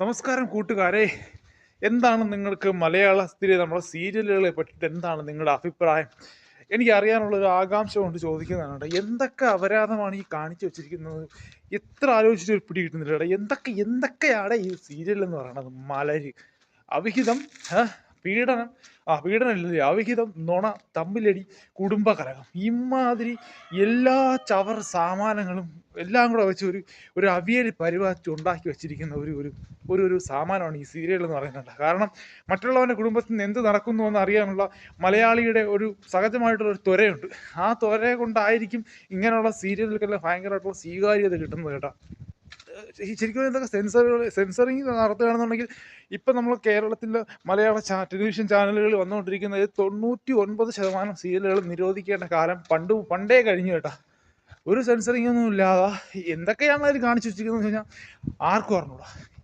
നമസ്കാരം കൂട്ടുകാരെ. എന്താണ് നിങ്ങൾക്ക് മലയാളത്തിലെ നമ്മുടെ സീരിയലുകളെ പറ്റിയിട്ട് എന്താണ് നിങ്ങളുടെ അഭിപ്രായം? എനിക്ക് അറിയാനുള്ള ഒരു ആകാംക്ഷ കൊണ്ട് ചോദിക്കുന്നതാണ് എന്തൊക്കെ അപരാധമാണ് ഈ കാണിച്ചു വെച്ചിരിക്കുന്നത്? എത്ര ആലോചിച്ചിട്ട് ഒരു പിടി കിട്ടുന്നില്ല. എന്തൊക്കെ എന്തൊക്കെയാണ് ഈ സീരിയൽ എന്ന് പറയുന്നത്? മലര് അവിഹിതം പീഡനം ആ പീഡനമില്ലേ അവിഹിതം നുണ തമ്മിലടി കുടുംബകലഹം. ഇമാതിരി എല്ലാ ചവർ സാമാനങ്ങളും എല്ലാം കൂടെ വെച്ച് ഒരു ഒരു അവിയൽ പരിപാടി ഉണ്ടാക്കി വെച്ചിരിക്കുന്ന ഒരു ഒരു ഒരു ഒരു സാമാനമാണ് ഈ സീരിയൽ എന്ന് പറയുന്നത്. കാരണം മറ്റുള്ളവന്റെ കുടുംബത്തിൽ നിന്ന് എന്ത് നടക്കുന്നു എന്ന് അറിയാനുള്ള മലയാളിയുടെ ഒരു സഹജമായിട്ടുള്ള ഒരു ത്വരയുണ്ട്. ആ ത്വര കൊണ്ടായിരിക്കും ഇങ്ങനെയുള്ള സീരിയലുകൾക്കെല്ലാം ഭയങ്കരമായിട്ടുള്ള സ്വീകാര്യത കിട്ടുന്നത് കേട്ടോ. ശരിക്കും എന്തൊക്കെ സെൻസറുകൾ സെൻസറിങ് നടത്തുകയാണെന്നുണ്ടെങ്കിൽ ഇപ്പം നമ്മൾ കേരളത്തിലെ മലയാള ടെലിവിഷൻ ചാനലുകൾ വന്നുകൊണ്ടിരിക്കുന്നത് തൊണ്ണൂറ്റി ഒൻപത് ശതമാനം സീരിയലുകൾ നിരോധിക്കേണ്ട കാലം പണ്ട് പണ്ടേ കഴിഞ്ഞു കേട്ടാ. ഒരു സെൻസറിങ് ഒന്നും ഇല്ലാതെ. എന്തൊക്കെയാണ് അതിൽ കാണിച്ചു വെച്ചിരിക്കുന്നത് വെച്ച് കഴിഞ്ഞാൽ ആർക്കും അറിഞ്ഞൂടാ.